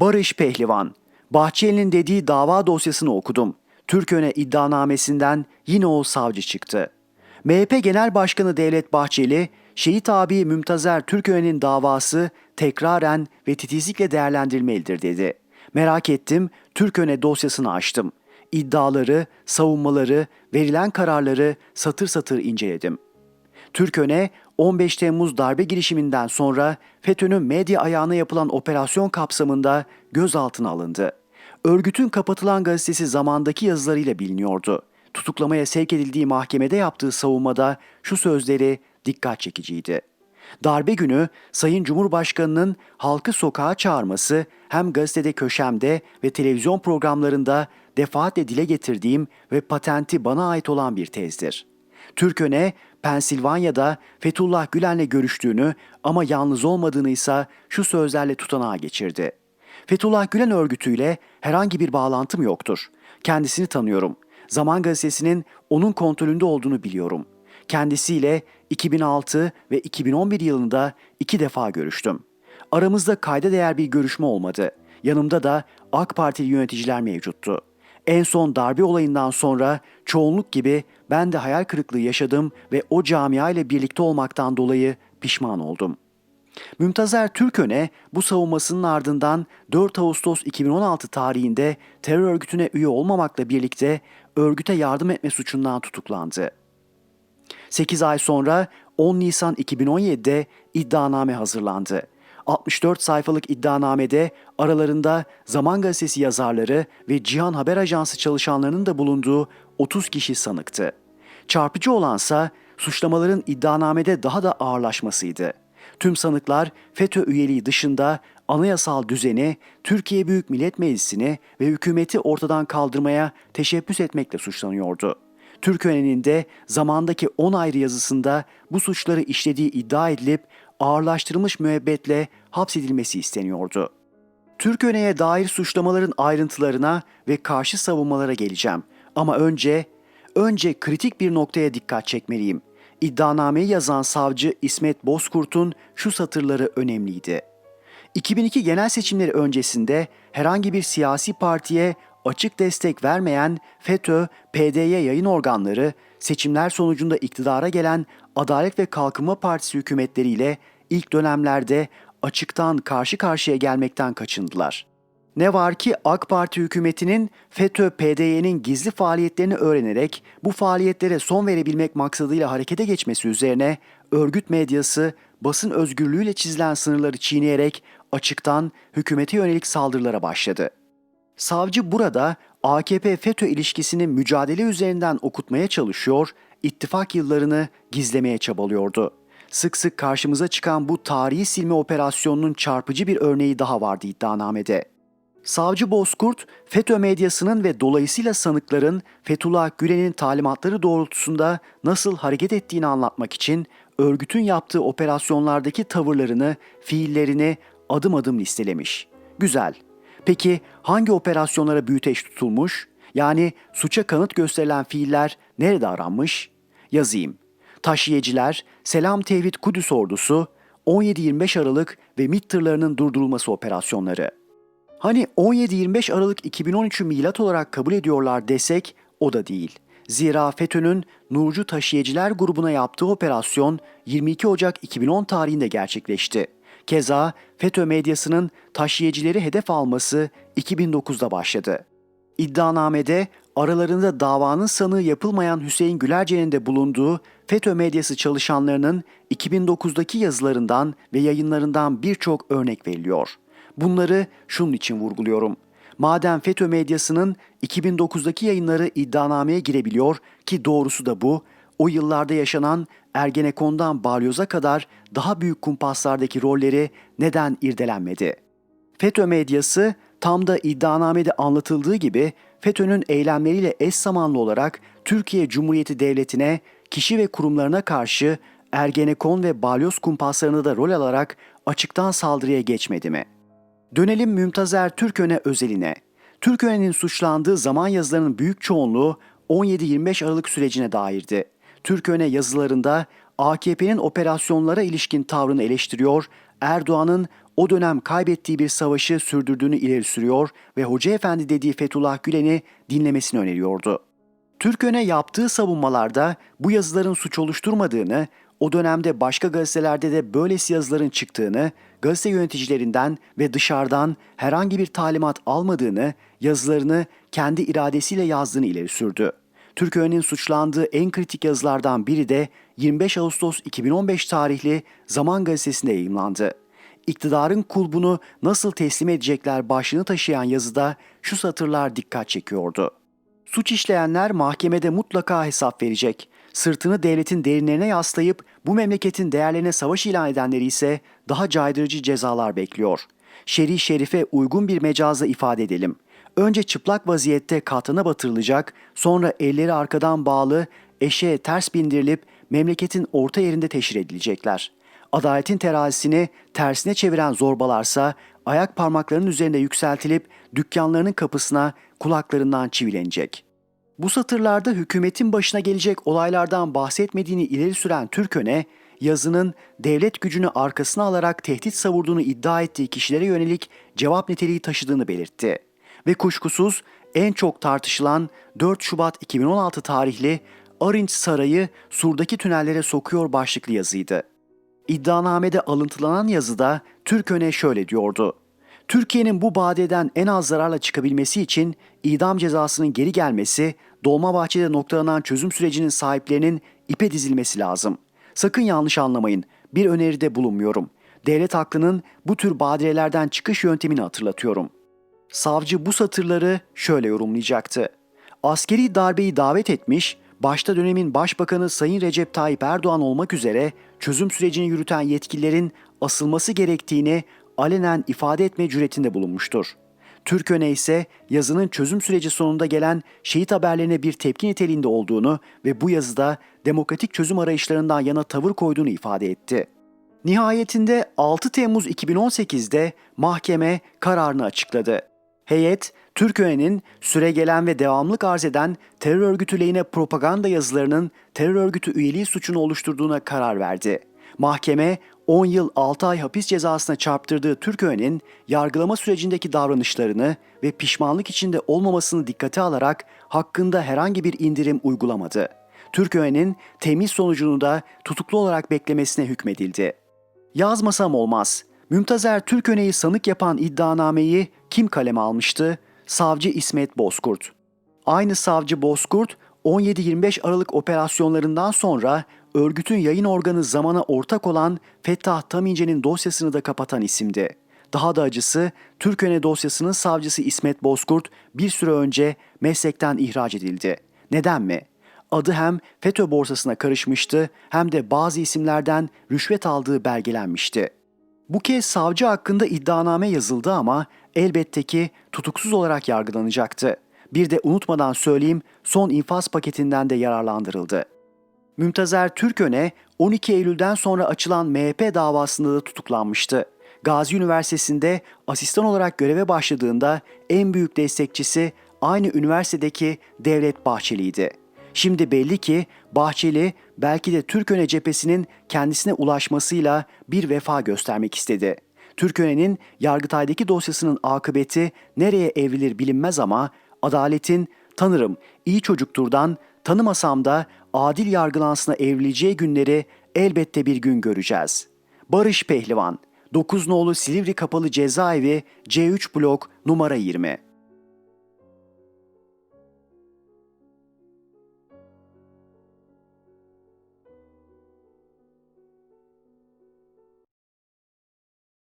Barış Pehlivan. Bahçeli'nin dediği dava dosyasını okudum. Türköne iddianamesinden yine o savcı çıktı. MHP Genel Başkanı Devlet Bahçeli, şehit abi Mümtazer Türköne'nin davası tekraren ve titizlikle değerlendirilmelidir dedi. Merak ettim, Türköne dosyasını açtım. İddiaları, savunmaları, verilen kararları satır satır inceledim. Türköne 15 Temmuz darbe girişiminden sonra FETÖ'nün medya ayağına yapılan operasyon kapsamında gözaltına alındı. Örgütün kapatılan gazetesi zamandaki yazılarıyla biliniyordu. Tutuklamaya sevk edildiği mahkemede yaptığı savunmada şu sözleri dikkat çekiciydi. Darbe günü Sayın Cumhurbaşkanı'nın halkı sokağa çağırması hem gazetede köşemde ve televizyon programlarında defaatle dile getirdiğim ve patenti bana ait olan bir tezdir. Türköne, Pensilvanya'da Fethullah Gülen'le görüştüğünü ama yalnız olmadığını ise şu sözlerle tutanağa geçirdi. Fethullah Gülen örgütüyle herhangi bir bağlantım yoktur. Kendisini tanıyorum. Zaman Gazetesi'nin onun kontrolünde olduğunu biliyorum. Kendisiyle 2006 ve 2011 yılında iki defa görüştüm. Aramızda kayda değer bir görüşme olmadı. Yanımda da AK Partili yöneticiler mevcuttu. En son darbe olayından sonra çoğunluk gibi ben de hayal kırıklığı yaşadım ve o camia ile birlikte olmaktan dolayı pişman oldum. Mümtazer Türköne bu savunmasının ardından 4 Ağustos 2016 tarihinde terör örgütüne üye olmamakla birlikte örgüte yardım etme suçundan tutuklandı. 8 ay sonra 10 Nisan 2017'de iddianame hazırlandı. 64 sayfalık iddianamede aralarında Zaman Gazetesi yazarları ve Cihan Haber Ajansı çalışanlarının da bulunduğu 30 kişi sanıktı. Çarpıcı olansa suçlamaların iddianamede daha da ağırlaşmasıydı. Tüm sanıklar FETÖ üyeliği dışında anayasal düzeni, Türkiye Büyük Millet Meclisi'ni ve hükümeti ortadan kaldırmaya teşebbüs etmekle suçlanıyordu. Türköne'nin de zamandaki 10 ayrı yazısında bu suçları işlediği iddia edilip ağırlaştırılmış müebbetle hapsedilmesi isteniyordu. Türköne'ye dair suçlamaların ayrıntılarına ve karşı savunmalara geleceğim. Ama önce, önce kritik bir noktaya dikkat çekmeliyim. İddianameyi yazan savcı İsmet Bozkurt'un şu satırları önemliydi. 2002 genel seçimleri öncesinde herhangi bir siyasi partiye açık destek vermeyen FETÖ, PDY yayın organları seçimler sonucunda iktidara gelen Adalet ve Kalkınma Partisi hükümetleriyle ilk dönemlerde açıktan karşı karşıya gelmekten kaçındılar. Ne var ki AK Parti hükümetinin FETÖ, PDY'nin gizli faaliyetlerini öğrenerek bu faaliyetlere son verebilmek maksadıyla harekete geçmesi üzerine örgüt medyası basın özgürlüğüyle çizilen sınırları çiğneyerek açıktan hükümete yönelik saldırılara başladı. Savcı burada AKP-FETÖ ilişkisini mücadele üzerinden okutmaya çalışıyor, ittifak yıllarını gizlemeye çabalıyordu. Sık sık karşımıza çıkan bu tarihi silme operasyonunun çarpıcı bir örneği daha vardı iddianamede. Savcı Bozkurt, FETÖ medyasının ve dolayısıyla sanıkların Fethullah Gülen'in talimatları doğrultusunda nasıl hareket ettiğini anlatmak için örgütün yaptığı operasyonlardaki tavırlarını, fiillerini adım adım listelemiş. Güzel. Peki hangi operasyonlara büyüteç tutulmuş? Yani suça kanıt gösterilen fiiller nerede aranmış? Yazayım. Taşiyeciler, Selam Tevhid Kudüs ordusu, 17-25 Aralık ve MİT tırlarının durdurulması operasyonları. Hani 17-25 Aralık 2013'ü milat olarak kabul ediyorlar desek o da değil. Zira FETÖ'nün Nurcu Taşıyeciler grubuna yaptığı operasyon 22 Ocak 2010 tarihinde gerçekleşti. Keza FETÖ medyasının taşıyecileri hedef alması 2009'da başladı. İddianamede aralarında davanın sanığı yapılmayan Hüseyin Gülerce'nin de bulunduğu FETÖ medyası çalışanlarının 2009'daki yazılarından ve yayınlarından birçok örnek veriliyor. Bunları şunun için vurguluyorum. Madem FETÖ medyasının 2009'daki yayınları iddianameye girebiliyor ki doğrusu da bu, o yıllarda yaşanan Ergenekon'dan Balyoz'a kadar daha büyük kumpaslardaki rolleri neden irdelenmedi? FETÖ medyası tam da iddianamede anlatıldığı gibi FETÖ'nün eylemleriyle eş zamanlı olarak Türkiye Cumhuriyeti Devleti'ne, kişi ve kurumlarına karşı Ergenekon ve Balyoz kumpaslarını da rol alarak açıktan saldırıya geçmedi mi? Dönelim Mümtazer Türköne özeline. Türköne'nin suçlandığı zaman yazılarının büyük çoğunluğu 17-25 Aralık sürecine dairdi. Türköne yazılarında AKP'nin operasyonlara ilişkin tavrını eleştiriyor, Erdoğan'ın o dönem kaybettiği bir savaşı sürdürdüğünü ileri sürüyor ve Hoca Efendi dediği Fethullah Gülen'i dinlemesini öneriyordu. Türkön'e yaptığı savunmalarda bu yazıların suç oluşturmadığını, o dönemde başka gazetelerde de böylesi yazıların çıktığını, gazete yöneticilerinden ve dışarıdan herhangi bir talimat almadığını, yazılarını kendi iradesiyle yazdığını ileri sürdü. Türkön'ün suçlandığı en kritik yazılardan biri de 25 Ağustos 2015 tarihli Zaman Gazetesi'nde yayımlandı. İktidarın kulbunu nasıl teslim edecekler başlığını taşıyan yazıda şu satırlar dikkat çekiyordu. Suç işleyenler mahkemede mutlaka hesap verecek. Sırtını devletin derinlerine yaslayıp bu memleketin değerlerine savaş ilan edenleri ise daha caydırıcı cezalar bekliyor. Şer'i şerife uygun bir mecazla ifade edelim. Önce çıplak vaziyette katlana batırılacak, sonra elleri arkadan bağlı, eşeğe ters bindirilip memleketin orta yerinde teşhir edilecekler. Adaletin terazisini tersine çeviren zorbalarsa ayak parmaklarının üzerinde yükseltilip dükkanlarının kapısına kulaklarından çivilenecek. Bu satırlarda hükümetin başına gelecek olaylardan bahsetmediğini ileri süren Türköne, yazının devlet gücünü arkasına alarak tehdit savurduğunu iddia ettiği kişilere yönelik cevap niteliği taşıdığını belirtti. Ve kuşkusuz en çok tartışılan 4 Şubat 2016 tarihli Arınç Sarayı Sur'daki tünellere sokuyor başlıklı yazıydı. İddianamede alıntılanan yazıda Türköne şöyle diyordu. Türkiye'nin bu badeden en az zararla çıkabilmesi için idam cezasının geri gelmesi, Dolmabahçe'de noktalanan çözüm sürecinin sahiplerinin ipe dizilmesi lazım. Sakın yanlış anlamayın, bir öneride bulunmuyorum. Devlet hakkının bu tür badirelerden çıkış yöntemini hatırlatıyorum. Savcı bu satırları şöyle yorumlayacaktı. Askeri darbeyi davet etmiş, başta dönemin başbakanı Sayın Recep Tayyip Erdoğan olmak üzere çözüm sürecini yürüten yetkililerin asılması gerektiğini alenen ifade etme cüretinde bulunmuştur. Türköne ise yazının çözüm süreci sonunda gelen şehit haberlerine bir tepki niteliğinde olduğunu ve bu yazıda demokratik çözüm arayışlarından yana tavır koyduğunu ifade etti. Nihayetinde 6 Temmuz 2018'de mahkeme kararını açıkladı. Heyet, Türköne'nin süregelen ve devamlık arz eden terör örgütü lehine propaganda yazılarının terör örgütü üyeliği suçunu oluşturduğuna karar verdi. Mahkeme 10 yıl 6 ay hapis cezasına çarptırdığı Türköğen'in yargılama sürecindeki davranışlarını ve pişmanlık içinde olmamasını dikkate alarak hakkında herhangi bir indirim uygulamadı. Türköğen'in temiz sonucunu da tutuklu olarak beklemesine hükmedildi. Yazmasam olmaz. Mümtazer Türköne'yi sanık yapan iddianameyi kim kaleme almıştı? Savcı İsmet Bozkurt. Aynı savcı Bozkurt 17-25 Aralık operasyonlarından sonra örgütün yayın organı zamana ortak olan Fettah Tamince'nin dosyasını da kapatan isimdi. Daha da acısı Türköne dosyasının savcısı İsmet Bozkurt bir süre önce meslekten ihraç edildi. Neden mi? Adı hem FETÖ borsasına karışmıştı hem de bazı isimlerden rüşvet aldığı belgelenmişti. Bu kez savcı hakkında iddianame yazıldı ama elbette ki tutuksuz olarak yargılanacaktı. Bir de unutmadan söyleyeyim son infaz paketinden de yararlandırıldı. Mümtazer Türköne 12 Eylül'den sonra açılan MHP davasında da tutuklanmıştı. Gazi Üniversitesi'nde asistan olarak göreve başladığında en büyük destekçisi aynı üniversitedeki Devlet Bahçeli'ydi. Şimdi belli ki Bahçeli belki de Türköne cephesinin kendisine ulaşmasıyla bir vefa göstermek istedi. Türköne'nin Yargıtay'daki dosyasının akıbeti nereye evrilir bilinmez ama adaletin tanırım iyi çocukturdan tanımasam da adil yargılansına evrileceği günleri elbette bir gün göreceğiz. Barış Pehlivan 9 nolu Silivri Kapalı Cezaevi C3 blok numara 20